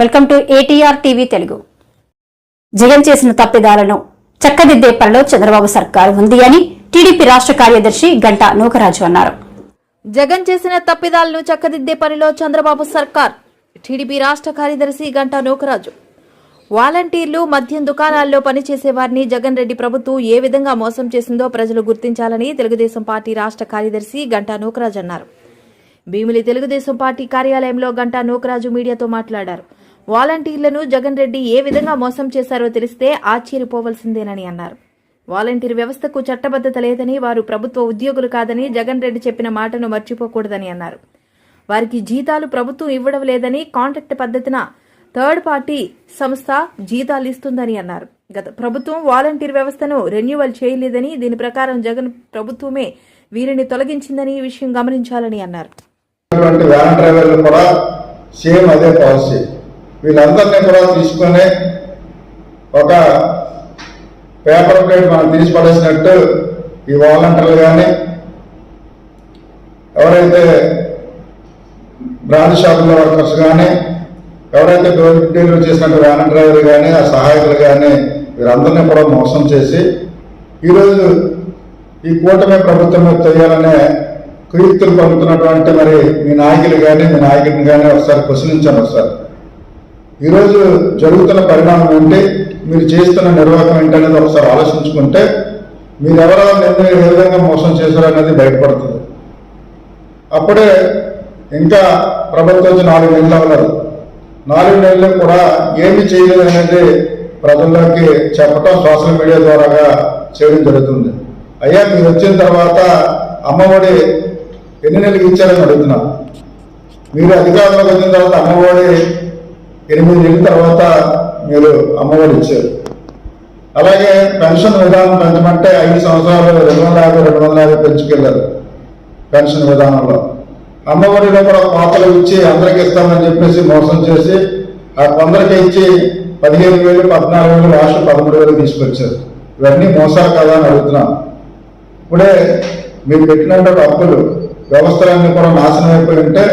Welcome to ATR TV Telugu. Jagan చేసిన తప్పిదాలను చక్కదిద్దే పనిలో చంద్రబాబు సర్కారు ఉంది అని టీడీపీ రాష్ట్ర కార్యదర్శి గంటా నూకరాజు అన్నారు. జగన్ చేసిన తప్పిదాలను చక్కదిద్దే పనిలో చంద్రబాబు సర్కార్ టీడీపీ రాష్ట్ర కార్యదర్శి గంటా నూకరాజు. వాలంటీర్లు మద్యం దుకాణాల్లో పనిచేసే వారిని జగన్ రెడ్డి ప్రభుత్వం ఏ విధంగా మోసం చేసిందో ప్రజలు గుర్తించాలని తెలుగుదేశం పార్టీ రాష్ట్ర కార్యదర్శి గంటా నూకరాజు అన్నారు. భీమిలి తెలుగుదేశం పార్టీ కార్యాలయంలో గంటా నూకరాజు మీడియాతో మాట్లాడారు. వాలంటీర్లను జగన్ రెడ్డి ఏ విధంగా మోసం చేశారో తెలిస్తే ఆశ్చర్యపోవలసిందేనని అన్నారు. వాలంటీర్ వ్యవస్థకు చట్టబద్ధత లేదని వారు ప్రభుత్వ ఉద్యోగులు కాదని జగన్ రెడ్డి చెప్పిన మాటను మర్చిపోకూడదని అన్నారు. వారికి జీతాలు ప్రభుత్వం ఇవ్వడం లేదని కాంట్రాక్ట్ పద్ధతిన థర్డ్ పార్టీ సంస్థ జీతాలు ఇస్తుందని అన్నారు. గత ప్రభుత్వం వాలంటీర్ వ్యవస్థను రెన్యువల్ చేయలేదని దీని ప్రకారం జగన్ ప్రభుత్వమే వీరిని తొలగించిందని ఈ విషయం గమనించాలని అన్నారు. వ్యాన్ డ్రైవర్లు కూడా సేమ్ అదే పాలసీ. వీళ్ళందరినీ కూడా తీసుకొని ఒక పేపర్ ప్లేట్ మనం తీసి పడేసినట్టు ఈ వాలంటీర్లు కానీ ఎవరైతే బ్రాండ్ షాపుల వర్కర్స్ కానీ ఎవరైతే డోర్ డెలివరీ చేసినట్టు వ్యాన్ డ్రైవర్ కానీ ఆ సహాయకులు కానీ వీరందరినీ కూడా మోసం చేసి ఈరోజు ఈ కూటమి ప్రభుత్వం మీద తొయ్యాలనే కుయుక్తులు పంపుతున్నటువంటి మరి మీ నాయకులు కానీ మీ నాయకుడిని కానీ ఒకసారి ప్రశ్నించండి ఒకసారి. ఈరోజు జరుగుతున్న పరిణామం ఏంటి మీరు చేస్తున్న నిర్వాహకం ఏంటనేది ఒకసారి ఆలోచించుకుంటే మీరు ఎవరో నిన్ను ఏ విధంగా మోసం చేశారు అనేది బయటపడుతుంది. అప్పుడే ఇంకా ప్రభుత్వం నాలుగు నెలలు అవ్వలేదు. నాలుగు నెలలు కూడా ఏమి చేయలేదు అనేది ప్రజల్లోకి చెప్పటం సోషల్ మీడియా ద్వారాగా చేయడం జరుగుతుంది. అయ్యా మీరు వచ్చిన తర్వాత అమ్మఒడి ఎన్ని నెలలకు ఇచ్చారని అడుగుతున్నా మీరు అధికారంలోకి వచ్చిన తర్వాత అమ్మఒడి ఎనిమిది నెలల తర్వాత మీరు అమ్మఒడి ఇచ్చారు. అలాగే పెన్షన్ విధానం పెంచమంటే ఐదు సంవత్సరాలు రెండు వందల యాభై రెండు వందల యాభై పెంచుకెళ్ళారు పెన్షన్ విధానంలో. అమ్మఒడిలో కూడా కోతలు ఇచ్చి అందరికి ఇస్తామని చెప్పేసి మోసం చేసి ఆ కొందరికి ఇచ్చి పదిహేను వేలు పద్నాలుగు వేలు లాస్ట్ పదమూడు వేలు తీసుకొచ్చారు. ఇవన్నీ మోసాలు కదా అని అడుగుతున్నాం. ఇప్పుడే మీరు పెట్టినటువంటి అప్పులు వ్యవస్థలన్నీ కూడా నాశనం అయిపోయి ఉంటే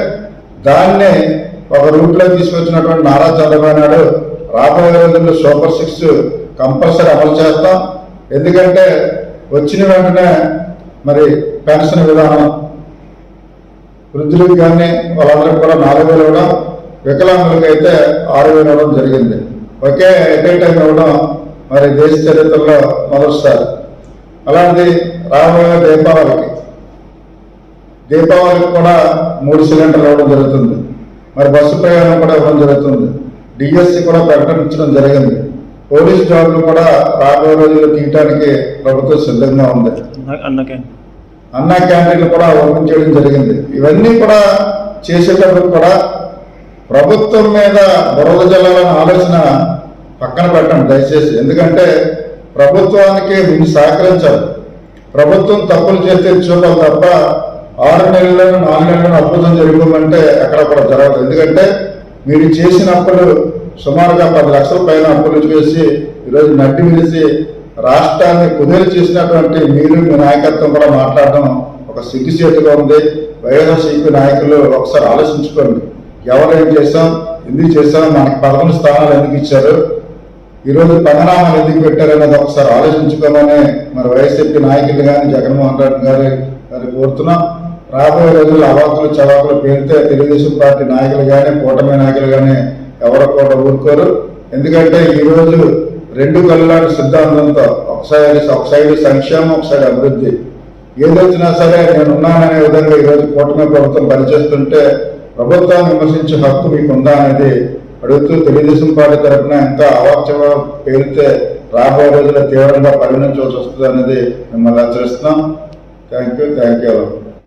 దాన్ని ఒక రూట్లో తీసుకొచ్చినటువంటి నారా చంద్రబాబు నాయుడు రాబోయే రోజుల్లో సూపర్ సిక్స్ కంపల్సరీ అమలు చేస్తాం. ఎందుకంటే వచ్చిన వెంటనే మరి పెన్షన్ విధానం వృద్ధులకు కానీ వాళ్ళందరికీ కూడా నాలుగు వేలు ఇవ్వడం వికలాంగులకు అయితే ఆరు వేలు ఇవ్వడం జరిగింది. ఒకే ఎట్ ఏ టైం ఇవ్వడం మరి దేశ చరిత్రలో మొదటిసారి. అలాంటిది రాబోయే దీపావళికి దీపావళికి కూడా మూడు సిలిండర్లు ఇవ్వడం జరుగుతుంది. మరి బస్సు ప్రయాణం కూడా ఇవ్వడం జరుగుతుంది. డిఎస్సి కూడా ప్రకటించడం జరిగింది. పోలీస్ జాబ్లు కూడా రాబోయే రోజుల్లో తీయటానికి ప్రభుత్వం సిద్ధంగా ఉంది. అన్నా క్యాంటీన్లు కూడా ఓపెన్ చేయడం జరిగింది. ఇవన్నీ కూడా చేసేటప్పుడు కూడా ప్రభుత్వం మీద బురద జల్లాలన్న ఆలోచన పక్కన పెట్టండి దయచేసి. ఎందుకంటే ప్రభుత్వానికి మీరు సహకరించాలి. ప్రభుత్వం తప్పులు చేస్తే చూపాలి తప్ప ఆరు నెలలను నాలుగు నెలలను అద్భుతం జరగమంటే ఎక్కడ అక్కడ జరగదు. ఎందుకంటే మీరు చేసిన అప్పులు సుమారుగా పది లక్షల పైన అప్పులు చేసి ఈరోజు నడ్డి విరిసి రాష్ట్రాన్ని కుదేలు చేసినటువంటి మీరు మీ నాయకత్వం కూడా మాట్లాడడం ఒక సిగ్గుచేటుగా ఉంది. వైఎస్ఆర్సీపీ నాయకులు ఒకసారి ఆలోచించుకోండి. ఎవరేం చేశాం ఎందుకు చేశాం మనకి పదకొండు స్థానాలు ఎందుకు ఇచ్చారు ఈరోజు పంగనామాలు ఎందుకు పెట్టారనేది ఒకసారి ఆలోచించుకోమని మరి వైఎస్ఆర్పీ నాయకులు కానీ జగన్మోహన్ రెడ్డి గారి గారి కోరుతున్నాం. రాబోయే రోజుల్లో అవాకులు చవాకులు పేరితే తెలుగుదేశం పార్టీ నాయకులు కానీ కూటమి నాయకులు కానీ ఎవరో కూడా ఊరుకోరు. ఎందుకంటే ఈ రోజు రెండు కళ్ళలాంటి సిద్ధాంతంతో ఒకసారి సైడ్ సంక్షేమం ఒకసారి అభివృద్ధి. ఏదొచ్చినా సరే నేనున్నాననే విధంగా ఈరోజు కూటమి ప్రభుత్వం పనిచేస్తుంటే ప్రభుత్వాన్ని విమర్శించే హక్కు మీకు ఉందా అనేది అడుగుతూ తెలుగుదేశం పార్టీ తరఫున ఇంకా అవాక్చవ పేరితే రాబోయే రోజుల్లో తీవ్రంగా పరిగణించవలసి వస్తుంది అనేది మిమ్మల్ని హెచ్చరిస్తున్నాం. Thank you thank you